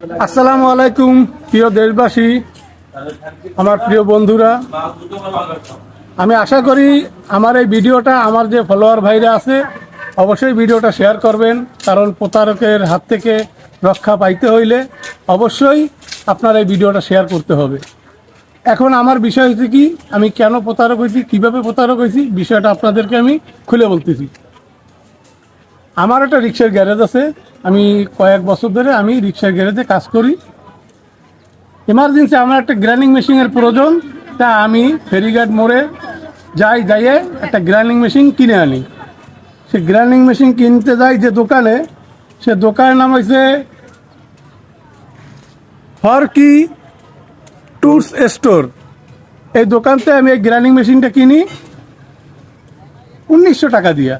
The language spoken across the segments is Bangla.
আসসালামু আলাইকুম, প্রিয় দেশবাসী, আমার প্রিয় বন্ধুরা। আমি আশা করি আমার এই ভিডিওটা আমার যে ফলোয়ার ভাইরা আছে, অবশ্যই ভিডিওটা শেয়ার করবেন, কারণ প্রতারকের হাত থেকে রক্ষা পাইতে হইলে অবশ্যই আপনার এই ভিডিওটা শেয়ার করতে হবে। এখন আমার বিষয় হচ্ছে কি, আমি কেন প্রতারক হয়েছি কীভাবে প্রতারক হয়েছি বিষয়টা আপনাদেরকে আমি খুলে বলতেছি। আমার একটা রিক্সার গ্যারেজ আছে। আমি কয়েক বছর ধরে আমি রিক্সার গ্যারেজে কাজ করি। এমার্জেন্সি আমার একটা গ্রাইন্ডিং মেশিনের প্রয়োজন, তা আমি ফেরিঘাট মোড়ে যাই যাইয়ে একটা গ্রাইন্ডিং মেশিন কিনে আনি। সে গ্রাইন্ডিং মেশিন কিনতে যাই যে দোকানে, সে দোকানের নাম হয়েছে হরকি টুরস স্টোর। এই দোকানতে আমি এই গ্রাইন্ডিং মেশিনটা কিনি, উনিশশো টাকা দিয়া।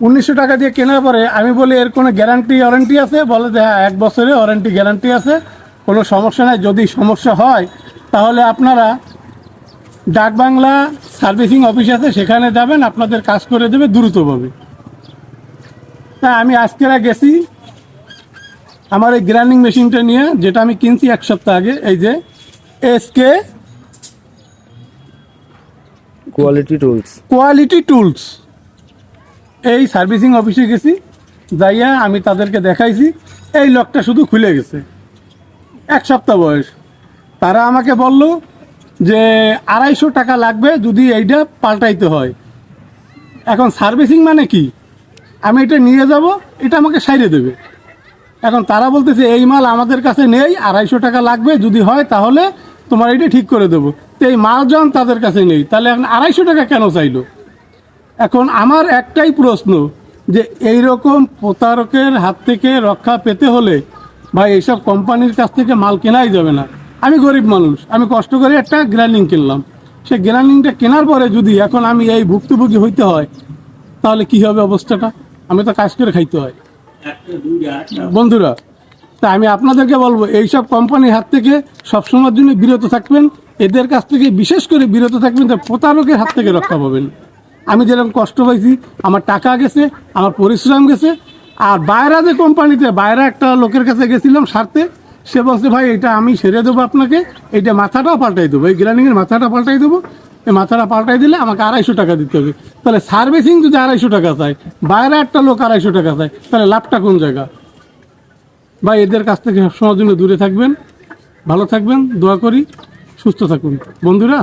উনিশশো টাকা দিয়ে কেনার পরে আমি বলি এর কোনো গ্যারান্টি ওয়ারেন্টি আছে? বলে যে হ্যাঁ এক বছরে ওয়ারেন্টি গ্যারান্টি আছে। কোনো সমস্যা নাই। যদি সমস্যা হয় তাহলে আপনারা ডাকবাংলা সার্ভিসিং অফিস আছে সেখানে যাবেন আপনাদের কাজ করে দেবে দ্রুতভাবে। হ্যাঁ আমি আজকেরা গেছি। আমার এই গ্রাইন্ডিং মেশিনটা নিয়ে যেটা আমি কিনছি এক সপ্তাহ আগে এই যে SK quality tools quality tools এই সার্ভিসিং অফিসে গেছি, যাইয়া আমি তাদেরকে দেখাইছি, এই লকটা শুধু খুলে গেছে। এক সপ্তাহ বয়স। তারা আমাকে বলল যে আড়াইশো টাকা লাগবে যদি এইটা পাল্টাইতে হয়। এখন সার্ভিসিং মানে কি? আমি এটা নিয়ে যাব, এটা আমাকে সাইরে দেবে। এখন তারা বলতেছে, এই মাল আমাদের কাছে নেই, আড়াইশো টাকা লাগবে, যদি হয় তাহলে তোমার এটা ঠিক করে দেবো। তো এই মাল যখন তাদের কাছে নেই। তাহলে এখন আড়াইশো টাকা কেন চাইলো? এখন আমার একটাই প্রশ্ন যে এই রকম প্রতারকের হাত থেকে রক্ষা পেতে হলে ভাই এইসব কোম্পানির কাছ থেকে মাল কেনাই যাবে না। আমি গরিব মানুষ, আমি কষ্ট করে একটা গ্রাইন্ডিং কিনলাম। সে গ্রাইন্ডিংটা কেনার পরে যদি এখন আমি এই ভুক্তভোগী হইতে হয়, তাহলে কি হবে অবস্থাটা? আমি তো কাজ করে খাইতে হয়। বন্ধুরা, তা আমি আপনাদেরকে বলব, এইসব কোম্পানির হাত থেকে সবসময়ের জন্য বিরত থাকবেন। এদের কাছ থেকে বিশেষ করে বিরত থাকবেন যে প্রতারকের হাত থেকে রক্ষা পাবেন। আমি যেরকম কষ্ট পাইছি, আমার টাকা গেছে, আমার পরিশ্রম গেছে, আর বাইরা যে কোম্পানিতে, বাইরে একটা লোকের কাছে গেছিলাম সারতে, সে বলছে, ভাই, এটা আমি সেরে দেবো আপনাকে, এটা মাথাটাও পাল্টাই দেবো, এই গ্রাইন্ডিংয়ের মাথাটা পাল্টাই দেবো, এই মাথাটা পাল্টাই দিলে আমাকে আড়াইশো টাকা দিতে হবে। তাহলে সার্ভিসিং যদি আড়াইশো টাকা চায়, বাইরে একটা লোক আড়াইশো টাকা চায়, তাহলে লাভটা কোন জায়গা? ভাই, এদের কাছ থেকে সবসময়ের জন্য দূরে থাকবেন, ভালো থাকবেন, দোয়া করি, সুস্থ থাকুন। বন্ধুরা